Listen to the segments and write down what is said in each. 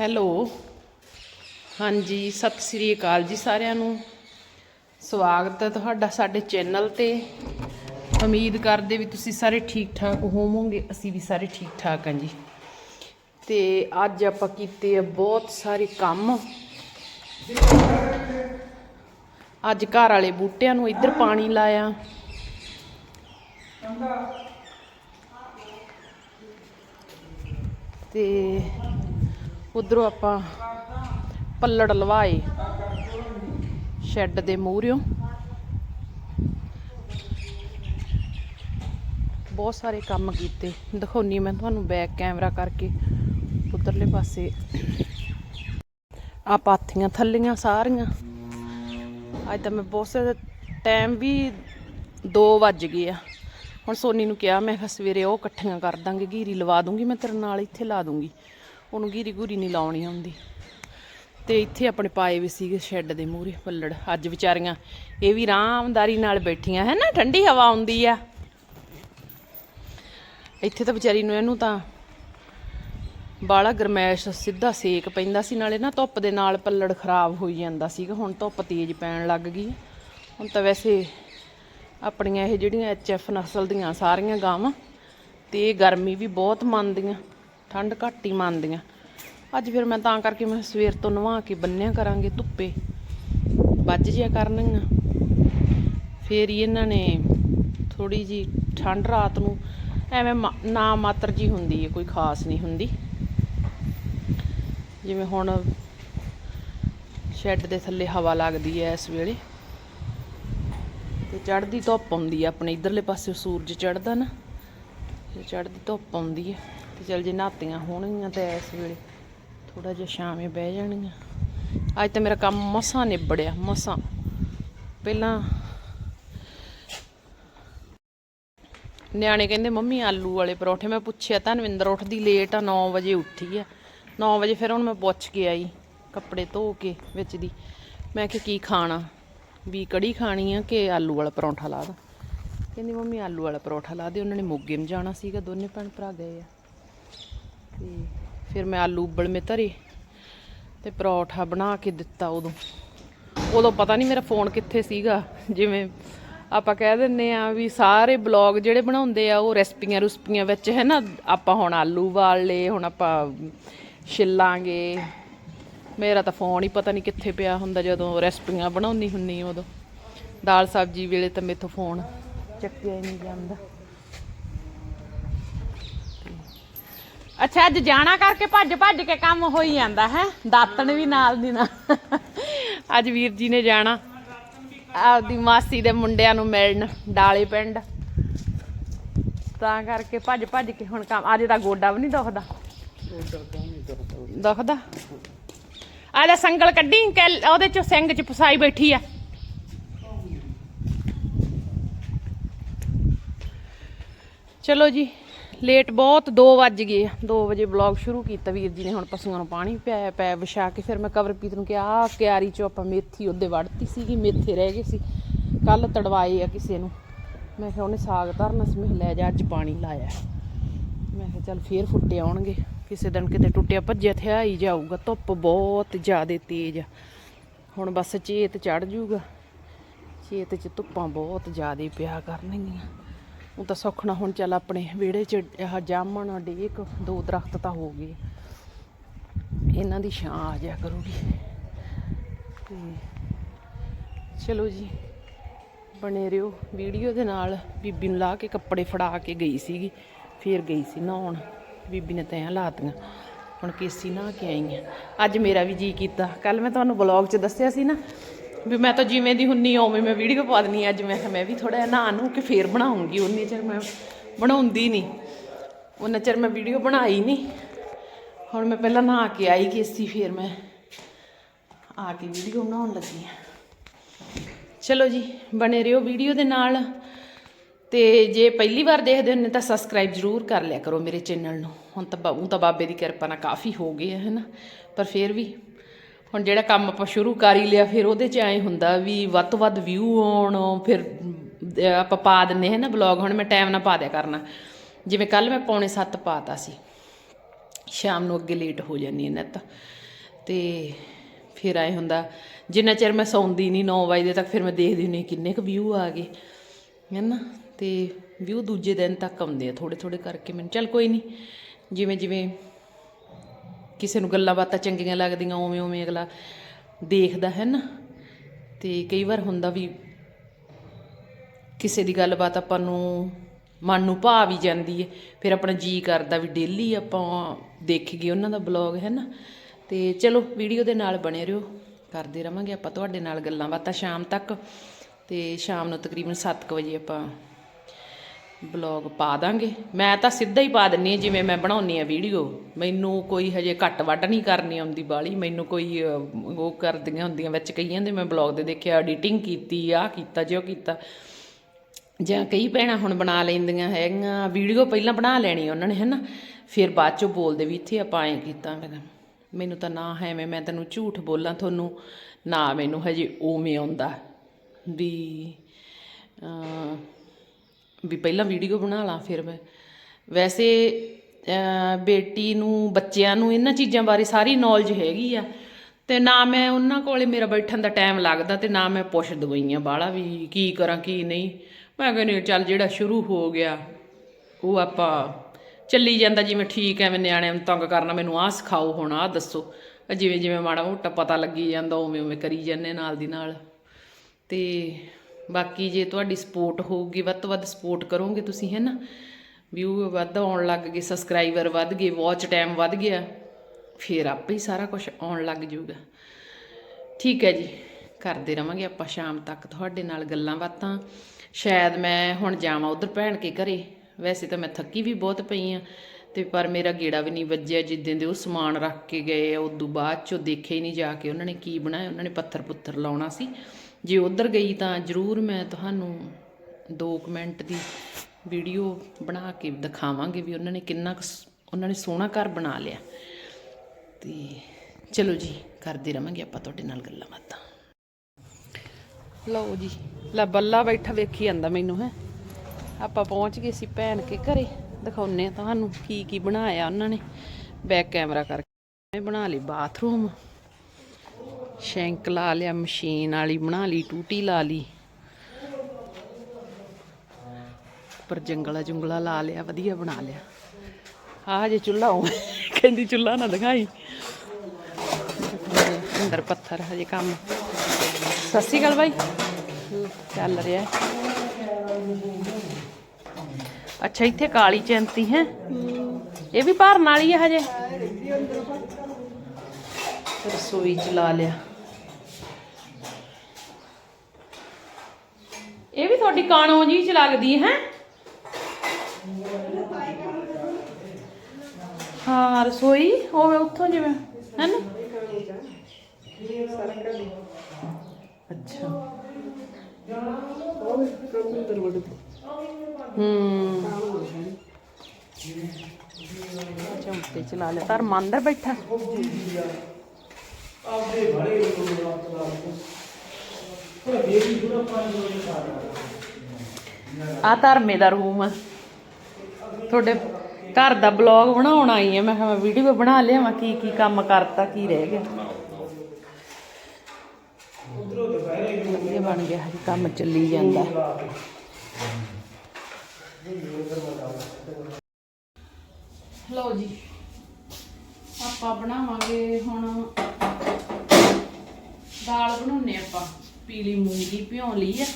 Hello. ਹਾਂਜੀ, ਸਤਿ ਸ੍ਰੀ ਅਕਾਲ ਜੀ ਸਾਰਿਆਂ ਨੂੰ। ਸਵਾਗਤ ਹੈ ਤੁਹਾਡਾ ਸਾਡੇ ਚੈਨਲ ਤੇ। ਉਮੀਦ ਕਰਦੇ ਵੀ ਤੁਸੀਂ ਸਾਰੇ ਠੀਕ ਠਾਕ ਹੋਵੋਗੇ, ਅਸੀਂ ਵੀ ਸਾਰੇ ਠੀਕ ਠਾਕ ਹਾਂ ਜੀ। ਤੇ ਅੱਜ ਆਪਾਂ ਕੀਤੇ ਆ ਬਹੁਤ ਸਾਰੇ ਕੰਮ। ਅੱਜ ਘਰ ਵਾਲੇ ਬੂਟਿਆਂ ਨੂੰ ਇੱਧਰ ਪਾਣੀ ਲਾਇਆ। ਤੇ ਉਧਰੋਂ ਆਪਾਂ ਪੱਲੜ ਲਵਾਏ। ਸ਼ੈੱਡ ਦੇ ਮੂਹਰਿਓਂ। ਬਹੁਤ ਸਾਰੇ ਕੰਮ ਕੀਤੇ। ਦਿਖਾਉਣੀ ਮੈਂ ਤੁਹਾਨੂੰ ਬੈਕ ਕੈਮਰਾ ਕਰਕੇ ਉਧਰਲੇ ਪਾਸੇ। ਆ ਪਾਥੀਆਂ ਥੱਲੀਆਂ ਸਾਰੀਆਂ। ਅੱਜ ਤਾਂ ਮੈਂ ਬਹੁਤ ਸਾਰੇ ਟਾਈਮ ਵੀ 2 ਵੱਜ ਗਏ ਆ। ਹੁਣ ਸੋਨੀ ਨੂੰ ਕਿਹਾ, ਮੈਂ ਕਿਹਾ ਸਵੇਰੇ ਉਹ ਇਕੱਠੀਆਂ ਕਰ ਦਾਂਗੇ ਗੀਰੀ ਲਵਾ ਦੂੰਗੀ, ਮੈਂ ਤੇਰੇ ਨਾਲ ਇੱਥੇ ਲਾ ਦੂੰਗੀ। ਉਹਨੂੰ ਗੀਰੀ ਗੂਰੀ ਨਹੀਂ ਲਾਉਣੀ ਆਉਂਦੀ। ਤੇ ਇੱਥੇ ਆਪਣੇ ਪਾਏ ਵੀ ਸੀਗੇ ਸ਼ੈੱਡ ਦੇ ਮੂਹਰੇ, ਪੱਲੜ। ਅੱਜ ਵਿਚਾਰੀਆਂ ਇਹ ਵੀ ਆਰਾਮਦਾਰੀ ਨਾਲ ਬੈਠੀਆਂ, ਹੈ ਨਾ? ਠੰਡੀ ਹਵਾ ਆਉਂਦੀ ਆ। ਇੱਥੇ ਤਾਂ ਵਿਚਾਰੀ ਨੂੰ ਇਹਨੂੰ ਤਾਂ ਬਾਲਾ ਗਰਮੈਸ਼, ਸਿੱਧਾ ਸੇਕ ਪੈਂਦਾ ਸੀ, ਨਾਲੇ ਨਾ ਧੁੱਪ ਦੇ ਨਾਲ ਪੱਲੜ ਖਰਾਬ ਹੋਈ ਜਾਂਦਾ ਸੀਗਾ। ਹੁਣ ਧੁੱਪ ਤੇਜ਼ ਪੈਣ ਲੱਗ ਗਈ ਹੁਣ ਤਾਂ ਵੈਸੇ ਆਪਣੀਆਂ ਇਹ ਜਿਹੜੀਆਂ ਐਚਐਫ ਨਸਲ ਦੀਆਂ ਸਾਰੀਆਂ ਗਾਵਾਂ, ਤੇ ਗਰਮੀ ਵੀ ਬਹੁਤ ਮੰਨਦੀਆਂ। ਠੰਡ ਘੱਟ ਹੀ ਮੰਨਦੀਆਂ। ਅੱਜ ਫਿਰ ਮੈਂ ਤਾਂ ਕਰਕੇ ਮੈਂ ਸਵੇਰ ਤੋਂ ਨਵਾ ਕੇ ਬੰਨਿਆ ਕਰਾਂਗੇ ਧੁੱਪੇ। ਵੱਜ ਜਿਆ ਕਰਨਗੀਆਂ। ਫੇਰ ਹੀ ਇਹਨਾਂ ਨੇ ਥੋੜੀ ਜੀ ਠੰਡ ਰਾਤ ਨੂੰ ਐਵੇਂ ਮਾ- ਨਾ ਮਾਤਰ ਜੀ ਹੁੰਦੀ ਹੈ ਕੋਈ ਖਾਸ ਨਹੀਂ ਹੁੰਦੀ। ਜਿਵੇਂ ਹੁਣ ਸ਼ੈੱਡ ਦੇ ਥੱਲੇ ਹਵਾ ਲੱਗਦੀ ਹੈ ਇਸ ਵੇਲੇ। ਤੇ ਚੜ੍ਹਦੀ ਧੁੱਪ ਆਉਂਦੀ ਹੈ ਆਪਣੇ ਇਧਰਲੇ ਪਾਸੇ ਸੂਰਜ ਚੜ੍ਹਦਾ ਨਾ। ਤੇ ਚੜ੍ਹਦੀ ਧੁੱਪ ਆਉਂਦੀ ਹੈ ਤੇ ਚਲ ਜੇ ਨਹਾਤੀਆਂ ਹੋਣਗੀਆਂ ਤਾਂ ਇਸ ਵੇਲੇ ਥੋੜਾ ਜਿਹਾ ਸ਼ਾਮੇ ਬਹਿ ਜਾਣਗੀਆਂ। ਅੱਜ ਤਾਂ ਮੇਰਾ ਕੰਮ ਮਸਾਂ ਨਿਬੜਿਆ, ਮਸਾਂ। ਪਹਿਲਾਂ ਨਿਆਣੇ ਕਹਿੰਦੇ, ਮੰਮੀ, ਆਲੂ ਵਾਲੇ ਪਰੌਠੇ। ਮੈਂ ਪੁੱਛਿਆ ਧਨਵਿੰਦਰ ਉੱਠਦੀ ਲੇਟ ਆ 9 ਵਜੇ ਉੱਠੀ ਆ। 9 ਵਜੇ ਫਿਰ ਹੁਣ ਮੈਂ ਪੁੱਛ ਕੇ ਆਈ, ਕੱਪੜੇ ਧੋ ਕੇ ਵਿੱਚ ਦੀ। ਮੈਂ ਕਿ ਕੀ ਖਾਣਾ? ਵੀ ਕੜੀ ਖਾਣੀ ਆ ਕਿ ਆਲੂ ਵਾਲਾ ਪਰੌਂਠਾ ਲਾ ਦਾਂ? ਕਹਿੰਦੀ ਮੰਮੀ ਆਲੂ ਵਾਲਾ ਪਰੌਠਾ ਲਾ ਦੇ ਉਹਨਾਂ ਨੇ ਮੋਗੇ ਨੂੰ ਜਾਣਾ ਸੀਗਾ, ਦੋਨੇ ਭੈਣ ਭਰਾ ਗਏ ਆ। ਤੇ ਫਿਰ ਮੈਂ ਆਲੂ ਉਬਲ ਉਬਲਵੇਂ ਧਰੇ ਤੇ ਪਰੌਠਾ ਬਣਾ ਕੇ ਦਿੱਤਾ ਉਦੋਂ। ਉਦੋਂ ਪਤਾ ਨਹੀਂ ਮੇਰਾ ਫੋਨ ਕਿੱਥੇ ਸੀਗਾ, ਜਿਵੇਂ ਆਪਾਂ ਕਹਿ ਦਿੰਨੇ ਆ ਵੀ ਸਾਰੇ ਬਲੌਗ ਜਿਹੜੇ ਬਣਾਉਂਦੇ ਆ, ਉਹ ਰੈਸਪੀਆਂ ਰੁਸਪੀਆਂ ਵਿੱਚ ਹੈ ਨਾ, ਆਪਾਂ ਹੁਣ ਆਲੂ ਵਾਲ ਲਏ, ਹੁਣ ਆਪਾਂ ਛਿੱਲਾਂਗੇ। ਮੇਰਾ ਤਾਂ ਫੋਨ ਹੀ ਪਤਾ ਨਹੀਂ ਕਿੱਥੇ ਪਿਆ ਹੁੰਦਾ ਜਦੋਂ ਰੈਸਪੀਆਂ ਬਣਾਉਣੀ ਹੁੰਨੀ ਉਦੋਂ। ਦਾਲ ਸਬਜ਼ੀ ਵੇਲੇ ਤਾਂ ਮੇਥੋਂ ਫੋਨ ਚੱਕਿਆ ਹੀ ਨਹੀਂ ਜਾਂਦਾ। ਅੱਛਾ, ਅੱਜ ਜਾਣਾ ਕਰਕੇ ਭੱਜ ਭੱਜ ਕੇ ਕੰਮ ਹੋਈ ਜਾਂਦਾ, ਹੈ? ਦਾਤਣ ਵੀ ਨਾਲ ਦੀ ਨਾਲ। ਅੱਜ ਵੀਰ ਜੀ ਨੇ ਜਾਣਾ ਆਪਦੀ ਮਾਸੀ ਦੇ ਮੁੰਡਿਆਂ ਨੂੰ ਮਿਲਣ, ਡਾਲੇ ਪਿੰਡ। ਤਾਂ ਕਰਕੇ ਭੱਜ ਭੱਜ ਕੇ ਹੁਣ ਕੰਮ ਅੱਜ ਤਾਂ ਗੋਡਾ ਵੀ ਨਹੀਂ ਦੁਖਦਾ। ਦੁਖਦਾ? ਆ ਲੈ, ਸੰਗਲ ਕੱਢੀ ਕਿ ਉਹਦੇ ਚ ਸਿੰਘ ਚ ਫਸਾਈ ਬੈਠੀ ਆ। ਚਲੋ ਜੀ ਲੇਟ ਬਹੁਤ 2 ਵੱਜ ਗਏ 2 ਵਜੇ ਵਲੌਗ ਸ਼ੁਰੂ ਕੀਤਾ ਵੀਰ ਜੀ ਨੇ, ਹੁਣ ਪਸ਼ੂਆਂ ਨੂੰ ਪਾਣੀ ਪਿਆਇਆ ਪੈ ਵਿਛਾ ਕੇ ਫਿਰ ਮੈਂ ਕਵਰਪੀਤ ਨੂੰ ਕਿਹਾ, ਆਹ ਕਿਆਰੀ ਚੋਂ ਆਪਾਂ ਮੇਥੀ ਉਹਦੇ ਵੜਤੀ ਸੀਗੀ, ਮੇਥੇ ਰਹਿ ਗਏ ਸੀ। ਕੱਲ ਤੜਵਾਏ ਆ ਕਿਸੇ ਨੂੰ। ਮੈਂ ਕਿਹਾ, ਉਹਨੇ ਸਾਗ ਧਰਨਾ ਸੀ, ਮੈਂ ਲੈ ਜਾ, ਅੱਜ ਪਾਣੀ ਲਾਇਆ ਮੈਂ ਕਿਹਾ, ਚੱਲ ਫੇਰ ਫੁੱਟੇ ਆਉਣਗੇ। ਕਿਸੇ ਦਿਨ ਕਿਤੇ ਟੁੱਟਿਆ ਭੱਜਿਆ ਥਿਆ ਹੀ ਜਾਊਗਾ, ਧੁੱਪ ਬਹੁਤ ਜ਼ਿਆਦਾ ਤੇਜ਼ ਆ। ਹੁਣ ਬਸ ਚੇਤ ਚੜ ਜੂਗਾ। ਚੇਤ ਚ ਧੁੱਪਾਂ ਬਹੁਤ ਜ਼ਿਆਦਾ ਪਿਆ ਕਰਨਗੀਆਂ। ਉਹ ਤਾਂ ਸੁੱਖਣਾ ਹੁਣ ਚੱਲ ਆਪਣੇ ਵਿਹੜੇ 'ਚ ਇਹ ਜਾਮਣ ਡੇਕ, ਦੋ ਦਰਖਤ ਤਾਂ ਹੋ ਗਏ। ਇਹਨਾਂ ਦੀ ਛਾਂ ਆ ਜਾ ਕਰੂਗੀ। ਤੇ ਚਲੋ ਜੀ, ਬਣੇ ਰਿਓ। ਵੀਡੀਓ ਦੇ ਨਾਲ ਬੀਬੀ ਨੂੰ ਲਾ ਕੇ ਕੱਪੜੇ ਫੜਾ ਕੇ ਗਈ ਸੀਗੀ, ਫੇਰ ਗਈ ਸੀ ਨਹਾਉਣ। ਬੀਬੀ ਨੇ ਤੈਂ ਲਾਤੀਆਂ, ਹੁਣ ਕੇਸੀ ਨਹਾ ਕੇ ਆਈ ਆ ਅੱਜ ਮੇਰਾ ਵੀ ਜੀ ਕੀਤਾ। ਕੱਲ ਮੈਂ ਤੁਹਾਨੂੰ ਬਲੌਗ 'ਚ ਦੱਸਿਆ ਸੀ ਨਾ ਵੀ ਮੈਂ ਤਾਂ ਜਿਵੇਂ ਦੀ ਹੁੰਨੀ ਆ, ਉਵੇਂ ਮੈਂ ਵੀਡੀਓ ਪਾ ਦਨੀ ਅੱਜ ਮੈਂ ਕਿਹਾ, ਮੈਂ ਵੀ ਥੋੜਾ ਜਿਹਾ ਨਹਾ ਨੂੰ ਕਿ ਫੇਰ ਬਣਾਉਂਗੀ। ਉਨੀ ਚਿਰ ਮੈਂ ਬਣਾਉਂਦੀ ਨਹੀਂ ਉਹਨਾਂ ਚਿਰ ਮੈਂ ਵੀਡੀਓ ਬਣਾਈ ਨਹੀਂ ਹੁਣ ਮੈਂ ਪਹਿਲਾਂ ਨਹਾ ਕੇ ਆਈ ਕੇਸੀ, ਫੇਰ ਮੈਂ ਆ ਕੇ ਵੀਡੀਓ ਬਣਾਉਣ ਲੱਗੀ ਆ। ਚਲੋ ਜੀ, ਬਣੇ ਰਹੋ ਵੀਡੀਓ ਦੇ ਨਾਲ। ਤੇ ਜੇ ਪਹਿਲੀ ਵਾਰ ਦੇਖਦੇ ਹੋ ਤਾਂ ਸਬਸਕ੍ਰਾਈਬ ਜ਼ਰੂਰ ਕਰ ਲਿਆ ਕਰੋ ਮੇਰੇ ਚੈਨਲ ਨੂੰ। ਹੁਣ ਤਾਂ ਬਾਬੂ ਤਾਂ ਬਾਬੇ ਦੀ ਕਿਰਪਾ ਨਾਲ ਕਾਫੀ ਹੋ ਗਏ ਹੈ ਨਾ ਪਰ ਫਿਰ ਵੀ ਹੁਣ ਜਿਹੜਾ ਕੰਮ ਆਪਾਂ ਸ਼ੁਰੂ ਕਰ ਹੀ ਲਿਆ, ਫਿਰ ਉਹਦੇ 'ਚ ਐਂ ਹੁੰਦਾ ਵੀ ਵੱਧ ਤੋਂ ਵੱਧ ਵਿਊ ਆਉਣ, ਫਿਰ ਆਪਾਂ ਪਾ ਦਿੰਨੇ ਹੈ ਨਾ ਬਲੌਗ ਹੁਣ ਮੈਂ ਟਾਈਮ ਨਾਲ ਪਾ ਦਿਆ ਕਰਨਾ। ਜਿਵੇਂ ਕੱਲ ਮੈਂ ਪੌਣੇ 7 ਪਾਤਾ ਸੀ। ਸ਼ਾਮ ਨੂੰ ਅੱਗੇ ਲੇਟ ਹੋ ਜਾਂਦੀ ਹੈ ਨਿੱਤ। ਤੇ ਫਿਰ ਆਏ ਹੁੰਦਾ, ਜਿੰਨਾ ਚਿਰ ਮੈਂ ਸੌਂਦੀ ਨਹੀਂ 9 ਵਜੇ ਤੱਕ, ਫਿਰ ਮੈਂ ਦੇਖਦੀ ਹੁੰਦੀ ਕਿੰਨੇ ਕੁ ਵਿਊ ਆ ਗਏ। ਹੈ ਨਾ? ਤੇ ਵਿਊ ਦੂਜੇ ਦਿਨ ਤੱਕ ਆਉਂਦੇ ਆ ਥੋੜੇ ਥੋੜੇ ਕਰਕੇ ਮੈਨੂੰ, ਚੱਲ ਕੋਈ ਨਹੀਂ। ਜਿਵੇਂ ਜਿਵੇਂ ਕਿਸੇ ਨੂੰ ਗੱਲਾਂ ਬਾਤਾਂ ਚੰਗੀਆਂ ਲੱਗਦੀਆਂ, ਉਵੇਂ ਉਵੇਂ ਅਗਲਾ ਦੇਖਦਾ ਹੈ ਨਾ। ਤੇ ਕਈ ਵਾਰ ਹੁੰਦਾ ਵੀ ਕਿਸੇ ਦੀ ਗੱਲਬਾਤ ਆਪਾਂ ਨੂੰ ਮਨ ਨੂੰ ਭਾ ਵੀ ਜਾਂਦੀ ਹੈ ਫਿਰ ਆਪਣਾ ਜੀ ਕਰਦਾ ਵੀ ਡੇਲੀ ਆਪਾਂ ਦੇਖੀਏ ਉਹਨਾਂ ਦਾ ਬਲੌਗ ਹੈ ਨਾ। ਤੇ ਚਲੋ ਵੀਡੀਓ ਦੇ ਨਾਲ ਬਣੇ ਰਹੋ, ਕਰਦੇ ਰਵਾਂਗੇ ਆਪਾਂ ਤੁਹਾਡੇ ਨਾਲ ਗੱਲਾਂ ਬਾਤਾਂ ਸ਼ਾਮ ਤੱਕ। ਤੇ ਸ਼ਾਮ ਨੂੰ ਤਕਰੀਬਨ 7 ਵਜੇ ਆਪਾਂ ਬਲੌਗ ਪਾ ਦਾਂਗੇ। ਮੈਂ ਤਾਂ ਸਿੱਧਾ ਹੀ ਪਾ ਦਿੰਨੀ ਹਾਂ ਜਿਵੇਂ ਮੈਂ ਬਣਾਉਣੀ ਆ ਵੀਡੀਓ। ਮੈਨੂੰ ਕੋਈ ਹਜੇ ਘੱਟ ਵੱਢ ਨਹੀਂ ਕਰਨੀ ਆਉਂਦੀ ਬਾਲੀ। ਮੈਨੂੰ ਕੋਈ ਉਹ ਕਰਦੀਆਂ ਹੁੰਦੀਆਂ ਵਿੱਚ ਕਈਆਂ ਦੇ ਮੈਂ ਬਲੌਗ ਦੇ ਦੇਖਿਆ ਐਡੀਟਿੰਗ ਕੀਤੀ ਆ ਕੀਤਾ ਜੋ ਕੀਤਾ। ਜਾਂ ਕਈ ਭੈਣਾਂ ਹੁਣ ਬਣਾ ਲੈਂਦੀਆਂ ਹੈਗੀਆਂ। ਵੀਡੀਓ ਪਹਿਲਾਂ ਬਣਾ ਲੈਣੀ ਉਹਨਾਂ ਨੇ ਹੈਨਾ? ਫਿਰ ਬਾਅਦ ਚੋਂ ਬੋਲਦੇ ਵੀ ਇੱਥੇ ਆਪਾਂ ਐਂ ਕੀਤਾ ਮੈਂ ਕਿਹਾ, ਮੈਨੂੰ ਤਾਂ ਨਾ ਹੈ ਐਵੇਂ ਮੈਂ ਤੈਨੂੰ ਝੂਠ ਬੋਲਾਂ ਤੁਹਾਨੂੰ ਨਾ ਮੈਨੂੰ ਹਜੇ ਉਵੇਂ ਆਉਂਦਾ ਵੀ ਵੀ ਪਹਿਲਾਂ ਵੀਡੀਓ ਬਣਾ ਲਾਂ ਫਿਰ ਮੈਂ। ਵੈਸੇ ਬੇਟੀ ਨੂੰ, ਬੱਚਿਆਂ ਨੂੰ ਇਹਨਾਂ ਚੀਜ਼ਾਂ ਬਾਰੇ ਸਾਰੀ ਨੌਲੇਜ ਹੈਗੀ ਆ। ਤੇ ਨਾ ਮੈਂ ਉਹਨਾਂ ਕੋਲੇ ਮੇਰਾ ਬੈਠਣ ਦਾ ਟਾਈਮ ਲੱਗਦਾ ਤੇ ਨਾ ਮੈਂ ਪੁੱਛ ਦਵਾਈਆਂ ਬਾਹਲਾ ਵੀ ਕੀ ਕਰਾਂ, ਕੀ ਨਹੀਂ। ਮੈਂ ਕਹਿੰਦੀ ਚੱਲ ਜਿਹੜਾ ਸ਼ੁਰੂ ਹੋ ਗਿਆ, ਉਹ ਆਪਾਂ ਚੱਲੀ ਜਾਂਦਾ ਜਿਵੇਂ ਠੀਕ ਐ ਮੈਂ ਨਿਆਣਿਆਂ ਨੂੰ ਤੰਗ ਕਰਨਾ, ਮੈਨੂੰ ਆਹ ਸਿਖਾਓ, ਹੁਣ ਆਹ ਦੱਸੋ। ਜਿਵੇਂ ਜਿਵੇਂ ਮਾੜਾ ਮੋਟਾ ਪਤਾ ਲੱਗੀ ਜਾਂਦਾ ਉਵੇਂ ਉਵੇਂ ਕਰੀ ਜਾਂਦੇ ਨਾਲ ਦੀ ਨਾਲ। ਤੇ ਬਾਕੀ ਜੇ ਤੁਹਾਡੀ ਸਪੋਰਟ ਹੋਊਗੀ, ਵੱਧ ਤੋਂ ਵੱਧ ਸਪੋਰਟ ਕਰੋਗੇ ਤੁਸੀਂ ਹੈ ਨਾ ਵਿਊ ਵੱਧ ਆਉਣ ਲੱਗ ਗਏ ਸਬਸਕ੍ਰਾਈਬਰ ਵੱਧ ਗਏ ਵਾਚ ਟਾਈਮ ਵੱਧ ਗਿਆ, ਫਿਰ ਆਪੇ ਹੀ ਸਾਰਾ ਕੁਝ ਆਉਣ ਲੱਗ ਜਾਊਗਾ। ਠੀਕ ਹੈ ਜੀ, ਕਰਦੇ ਰਵਾਂਗੇ ਆਪਾਂ ਸ਼ਾਮ ਤੱਕ ਤੁਹਾਡੇ ਨਾਲ ਗੱਲਾਂ ਬਾਤਾਂ। ਸ਼ਾਇਦ ਮੈਂ ਹੁਣ ਜਾਵਾਂ ਉਧਰ ਭੈਣ ਕੇ ਘਰੇ। ਵੈਸੇ ਤਾਂ ਮੈਂ ਥੱਕੀ ਵੀ ਬਹੁਤ ਪਈ ਆ, ਤੇ ਪਰ ਮੇਰਾ ਗੇੜਾ ਵੀ ਨਹੀਂ ਵੱਜਿਆ ਜਿੱਦਾਂ ਦੇ ਉਹ ਸਮਾਨ ਰੱਖ ਕੇ ਗਏ ਆ, ਉਦੋਂ ਬਾਅਦ ਚੋਂ ਦੇਖਿਆ ਹੀ ਨਹੀਂ ਜਾ ਕੇ ਉਹਨਾਂ ਨੇ ਕੀ ਬਣਾਇਆ, ਉਹਨਾਂ ਨੇ ਪੱਥਰ ਪੁੱਥਰ ਲਾਉਣਾ ਸੀ। ਜੇ ਉਧਰ ਗਈ ਤਾਂ ਜ਼ਰੂਰ ਮੈਂ ਤੁਹਾਨੂੰ 2 ਮਿੰਟ ਦੀ ਵੀਡੀਓ ਬਣਾ ਕੇ ਦਿਖਾਵਾਂਗੇ ਵੀ ਉਹਨਾਂ ਨੇ ਕਿੰਨਾ ਕੁ ਸ- ਉਹਨਾਂ ਨੇ ਸੋਹਣਾ ਘਰ ਬਣਾ ਲਿਆ। ਤੇ ਚਲੋ ਜੀ, ਕਰਦੇ ਰਵਾਂਗੇ ਆਪਾਂ ਤੁਹਾਡੇ ਨਾਲ ਗੱਲਾਂ ਬਾਤਾਂ। ਲਓ ਜੀ, ਲੈ ਬੱਲਾ ਬੈਠਾ ਵੇਖੀ ਜਾਂਦਾ ਮੈਨੂੰ, ਹੈ। ਆਪਾਂ ਪਹੁੰਚ ਗਏ ਸੀ ਭੈਣ ਕੇ ਘਰੇ ਦਿਖਾਉਨੇ ਆ ਤੁਹਾਨੂੰ ਕੀ ਕੀ ਬਣਾਇਆ ਉਹਨਾਂ ਨੇ। ਬੈਕ ਕੈਮਰਾ ਕਰਕੇ ਬਣਾ ਲਈ ਬਾਥਰੂਮ। ਸ਼ੈਂਕ ਲਾ ਲਿਆ, ਮਸ਼ੀਨ ਵਾਲੀ ਬਣਾ ਲਈ, ਟੂਟੀ ਲਾ ਲਈ। ਪਰ ਜੰਗਲਾ ਜੁੰਗਲਾ ਲਾ ਲਿਆ, ਵਧੀਆ ਬਣਾ ਲਿਆ। ਆਹ ਜੇ ਚੁੱਲ੍ਹਾ ਉਹ ਕਹਿੰਦੀ ਚੁੱਲ੍ਹਾ ਨਾ ਦਿਖਾਈ ਅੰਦਰ ਪੱਥਰ ਹਜੇ ਕੰਮ। ਸਤਿ ਸ਼੍ਰੀ ਅਕਾਲ ਬਾਈ। ਚੱਲ ਰਿਹਾ। ਅੱਛਾ, ਇੱਥੇ ਕਾਲੀ ਚੈਂਤੀ ਹੈ। ਇਹ ਵੀ ਭਰਨ ਵਾਲੀ ਹੈ ਹਜੇ। ਰਸੋਈ ਚ ਲਾ ਲਿਆ। ਇਹ ਵੀ ਤੁਹਾਡੀ ਕਾਣੋ ਜੀ ਚ ਲੱਗਦੀ ਹੈ, ਹਾਂ? ਰਸੋਈ? ਹੋਵੇ ਉੱਥੋਂ ਜਿਵੇਂ, ਹੈ ਅੱਛਾ। ਹੂੰ। ਚੌਂਕੇ ਚਲਾ ਲਿਆ। ਧਰਮ ਅੰਦਰ ਬੈਠਾ। ਆ ਧਰਮੇ ਦਾ ਰੂਮ ਆ। ਤੁਹਾਡੇ ਘਰ ਦਾ ਬਲੌਗ ਬਣਾਉਣ ਆਈ ਆ। ਮੈਂ ਕਿਹਾ ਮੈਂ ਵੀਡੀਓ ਬਣਾ ਲਿਆਵਾਂ ਕੀ ਕੀ ਕੰਮ ਕਰਤਾ ਕੀ ਰਹਿ ਗਿਆ। ਇਹ ਬਣ ਗਿਆ ਹਜੇ ਕੰਮ ਚੱਲੀ ਜਾਂਦਾ। ਲਓ ਜੀ ਆਪਾਂ ਬਣਾਵਾਂਗੇ ਹੁਣ ਦਾਲ ਬਣਾਉਣੇ ਆਪਾਂ। ਪੀਲੀ ਮੂੰਗੀ ਭਿਉਂ ਲਈ ਆ।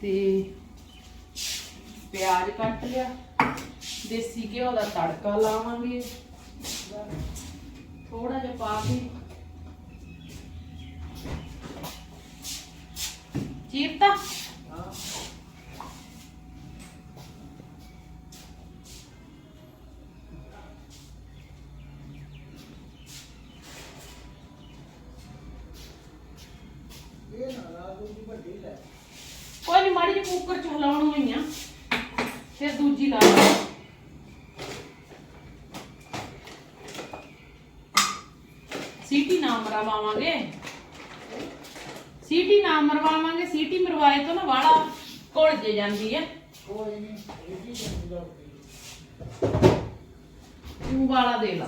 ਤੇ ਪਿਆਜ਼ ਕੱਟ ਲਿਆ। ਦੇਸੀ ਘਿਓ ਦਾ ਤੜਕਾ ਲਾਵਾਂਗੇ। ਥੋੜਾ ਜਿਹਾ ਪਾ ਕੇ। ਚੀਰਤਾ? ਕੋਈ ਕੁੱਕਰ ਚ ਹਲਾਉਣ ਹੋਈ ਆ। ਫਿਰ ਦੂਜੀ ਲਾ ਲਾ। ਸੀਟੀ ਨਾ ਮਰਵਾਵਾਂਗੇ। ਸੀਟੀ ਨਾ ਮਰਵਾਵਾਂਗੇ ਸੀਟੀ ਮਰਵਾਏ ਤੋਂ ਨਾ ਵਾਲਾ ਘੁਲ ਜੇ ਜਾਂਦੀ ਹੈ ਵਾਲਾ ਦੇ ਲਾ।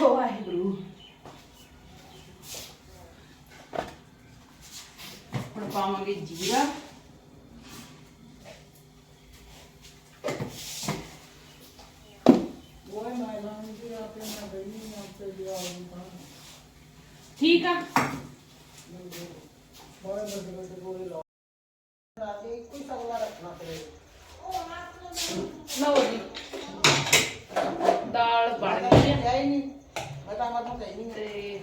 ਵਾਹਿਗੁਰੂ। ਹੁਣ ਪਾਵਾਂਗੇ ਜੀਰਾ ਠੀਕ ਆ ਲਓ ਜੀ ਦਾਲ ਬਣ ਗਈ ਆ ਤੇ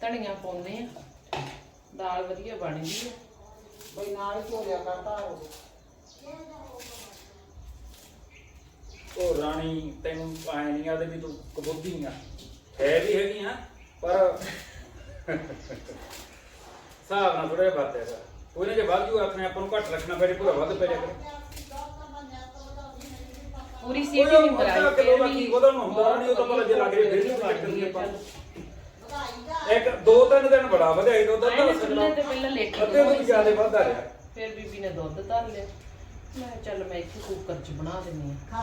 ਧਨੀਆ ਪਾਉਂਦੇ ਆ ਦਾਲ ਵਧੀਆ ਬਣ ਗਈ ਆ ਉਹ। ਰਾਣੀ ਤੈਨੂੰ ਆਏ ਨਹੀਂ ਆਦੇ ਵੀ ਤੂੰ ਕਬੂਦੀ ਆ। ਹੈ ਵੀ ਹੈਗੀ ਆ ਪਰ ਹਿਸਾਬ ਨਾਲ ਥੋੜਾ ਵੱਧ ਹੈਗਾ। ਉਹਨੇ ਜੇ ਵੱਧ ਜੂ ਆਪਣੇ ਆਪ ਨੂੰ ਘੱਟ ਰੱਖਣਾ ਫਿਰ ਪੂਰਾ ਵੱਧ ਪੈ ਜਾਏਗਾ। ਪੂਰੀ ਸੀਟੀ ਨਹੀਂ ਮਰਾਈ ਉਹਦਾ ਨੂੰ ਹੁੰਦਾ ਨਹੀਂ ਉਹ ਤਾਂ ਭਲਾ ਜੇ ਲੱਗ ਰਿਹਾ ਫਿਰ ਵੀ ਚੱਕਣੀ ਆਪਾਂ। ਇੱਕ ਦੋ ਤਿੰਨ ਦਿਨ ਬੜਾ ਵਧਿਆ ਦੋ ਆਏ ਦਿਨ ਚੁੱਲ੍ਹੇ ਤੇ ਪਹਿਲਾਂ ਲੇਟ ਅੱਧੇ ਤੋਂ ਵੀ ਜ਼ਿਆਦਾ ਵੱਧ ਆ ਰਿਹਾ। ਫਿਰ ਬੀਬੀ ਨੇ ਦੁੱਧ ਧਰ ਲਿਆ। ਮੈਂ ਚੱਲ ਮੈਂ ਇੱਥੇ ਕੁੱਕਰ 'ਚ ਬਣਾ ਦਿੰਨੀ ਆ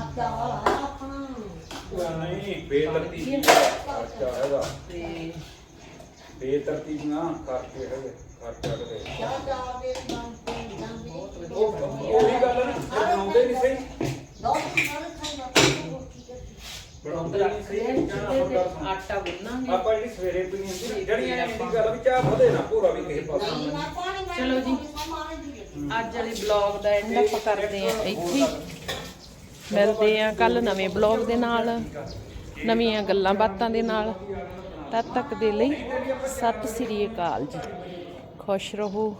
ਉਹ ਨਹੀਂ ਬੇਤਰਤੀਬ ਖਰਚਾ ਹੈਗਾ। ਤੇ ਬੇਤਰਤੀਬ ਨਾ ਖਰਚੇ ਹੈਗੇ ਖਰਚਾ ਕਰੇ ਉਹ ਉਹੀ ਗੱਲ ਹੈ ਨਾ ਜੇ ਬਣਾਉਂਦੇ ਨਹੀਂ ਸਹੀ ਬਣਾਉਂਦੇ ਨਹੀਂ ਸਹੀ ਜਾਂ ਆਪਾਂ ਗੱਲ ਸੁਣ। ਆਟਾ ਗੁੰਨਾਂਗੇ। ਆਪਾਂ ਜਿਹੜੀ ਸਵੇਰੇ ਪੀਣੀ ਹੁੰਦੀ ਜਿਹੜੀ ਐਂ ਦੀ ਗੱਲ ਵੀ ਚਾਹ ਵਧੇ ਨਾ ਪੂਰਾ ਵੀ ਕਿਸੇ ਪਾਸੇ। ਚਲੋ ਜੀ। ਅੱਜ ਵਾਲੀ ਬਲੌਗ ਦਾ ਐਂਡ ਆਪਾਂ ਕਰਦੇ ਆ ਇੱਥੇ ਹੀ। ਮਿਲਦੇ ਆ ਕੱਲ ਨਵੇਂ ਬਲੌਗ ਦੇ ਨਾਲ ਨਵੀਆਂ ਗੱਲਾਂ ਬਾਤਾਂ ਦੇ ਨਾਲ। ਤਦ ਤੱਕ ਦੇ ਲਈ ਸਤਿ ਸ੍ਰੀ ਅਕਾਲ ਜੀ। ਖੁਸ਼ ਰਹੋ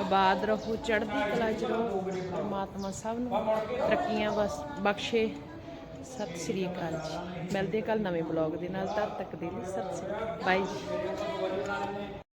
ਆਬਾਦ ਰਹੋ ਚੜ੍ਹਦੀ ਕਲਾ ਚ ਰਹੋ। ਪਰਮਾਤਮਾ ਸਭ ਨੂੰ ਤਰੱਕੀਆਂ ਬਸ ਬਖਸ਼ੇ। ਸਤਿ ਸ੍ਰੀ ਅਕਾਲ ਜੀ। ਮਿਲਦੇ ਕੱਲ ਨਵੇਂ ਬਲੌਗ ਦੇ ਨਾਲ, ਤਦ ਤੱਕ ਦੇ ਲਈ ਸਤਿ ਸ੍ਰੀ ਅਕਾਲ। ਬਾਈ ਜੀ।